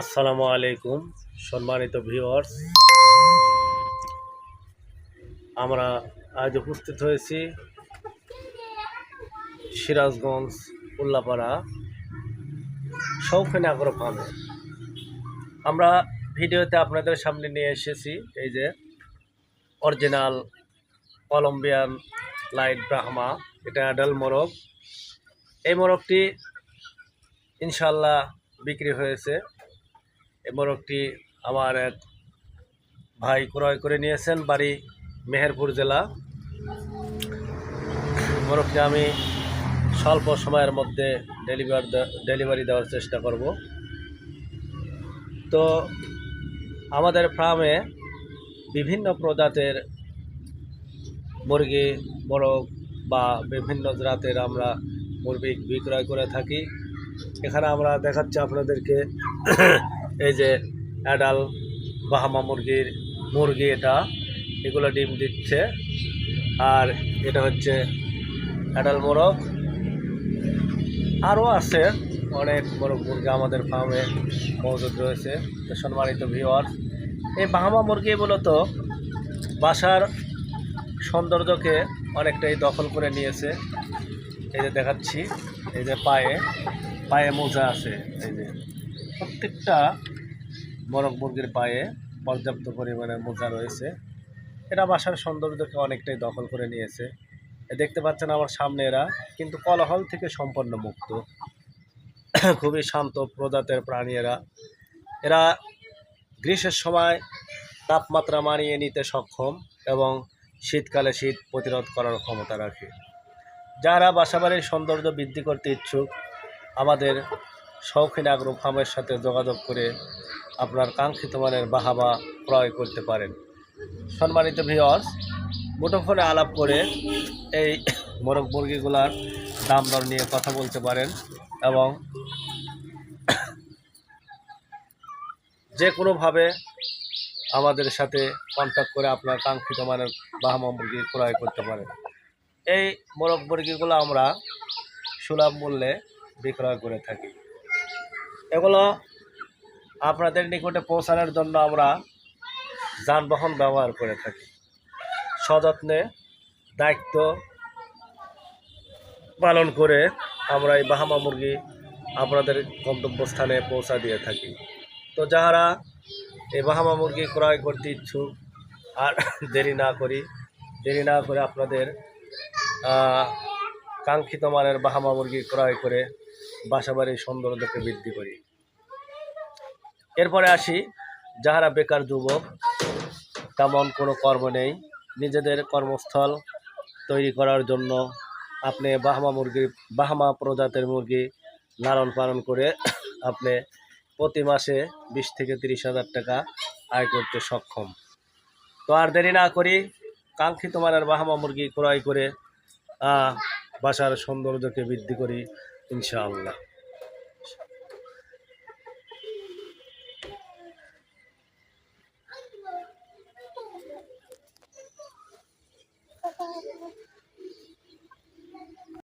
আসসালামু আলাইকুম, সম্মানিত ভিউয়ার্স। আমরা আজ উপস্থিত হয়েছি সিরাজগঞ্জ উল্লাপাড়া শৌখিন আগ্রো ফার্মে। আমরা ভিডিওতে আপনাদের সামনে নিয়ে এসেছি এই যে অরিজিনাল কলম্বিয়ান লাইট ব্রাহ্মা, এটা অ্যাডাল মোরগ। এই মোরগটি ইনশাল্লাহ বিক্রি হয়েছে। এই মোরগটি আমার এক ভাই ক্রয় করে নিয়েছেন বাড়ি মেহেরপুর জেলা। মোরগটি আমি স্বল্প সময়ের মধ্যে ডেলিভার ডেলিভারি দেওয়ার চেষ্টা করব। তো আমাদের ফার্মে বিভিন্ন প্রজাতের মুরগি, মোরগ বা বিভিন্ন জাতের আমরা মুরগি বিক্রয় করে থাকি। এখানে আমরা দেখাচ্ছি আপনাদেরকে এই যে অ্যাডাল, বাহামা মুরগির মুরগি এটা, এগুলো ডিম দিচ্ছে। আর এটা হচ্ছে অ্যাডাল মোরগ। আরও আছে অনেক মোরগ মুরগি আমাদের ফার্মে মজুদ রয়েছে সম্মানিত ভিওয়ার এই বাহামা মুরগি মূলত বাসার সৌন্দর্যকে অনেকটাই দখল করে নিয়েছে। এই যে দেখাচ্ছি, এই যে পায়ে পায়ে মোজা আছে, এই যে। প্রত্যেকটা মোরগ মুরগির পায়ে পর্যাপ্ত পরিমাণে মোজা রয়েছে। এরা বাসার সৌন্দর্যকে অনেকটাই দখল করে নিয়েছে। দেখতে পাচ্ছেন আমার সামনে এরা, কিন্তু কলহল থেকে সম্পন্ন মুক্ত। খুবই শান্ত প্রজাতের প্রাণী এরা। এরা গ্রীষ্মের সময় তাপমাত্রা মানিয়ে নিতে সক্ষম এবং শীতকালে শীত প্রতিরোধ করার ক্ষমতা রাখে। যারা বাসাবাড়ির সৌন্দর্য বৃদ্ধি করতে ইচ্ছুক, আমাদের শৌখিন আগ্রো ফার্মের সাথে যোগাযোগ করে আপনার কাঙ্ক্ষিত মানের বাহাবা ক্রয় করতে পারেন। সম্মানিত ভিওয়ার্স মুঠোফোনে আলাপ করে এই মোরগ মুরগিগুলার দাম দর নিয়ে কথা বলতে পারেন এবং যে কোনোভাবে আমাদের সাথে কন্ট্যাক্ট করে আপনার কাঙ্ক্ষিত মানের বাহামা মুরগি ক্রয় করতে পারেন। এই মোরগ মুরগিগুলো আমরা সুলভ মূল্যে বিক্রয় করে থাকি। এগুলো আপনাদের নিকটে পৌঁছানোর জন্য আমরা যানবাহন ব্যবহার করে থাকি। সযত্নে দায়িত্ব পালন করে আমরা এই বাহামা মুরগি আপনাদের গন্তব্যস্থানে পৌঁছা দিয়ে থাকি। তো যাহারা এই বাহামা মুরগি ক্রয় করতে ইচ্ছুক, আর দেরি না করি, দেরি না করে আপনাদের কাঙ্ক্ষিত মানের বাহামা মুরগি ক্রয় করে বাসাবাড়ির সৌন্দর্যকে বৃদ্ধি করি। এরপরে আসি, যাহারা বেকার যুবক, তেমন কোনো কর্ম নেই। নিজেদের কর্মস্থল তৈরি করার জন্য আপনি বাহামা মুরগি, বাহামা প্রজাতের মুরগি লালন পালন করে আপনি প্রতি মাসে বিশ থেকে তিরিশ হাজার টাকা আয় করতে সক্ষম। তো আর দেরি না করি, কাঙ্ক্ষিত মানের বাহামা মুরগি ক্রয় করে বাসার সৌন্দর্যকে বৃদ্ধি করি ইনশাআল্লাহ।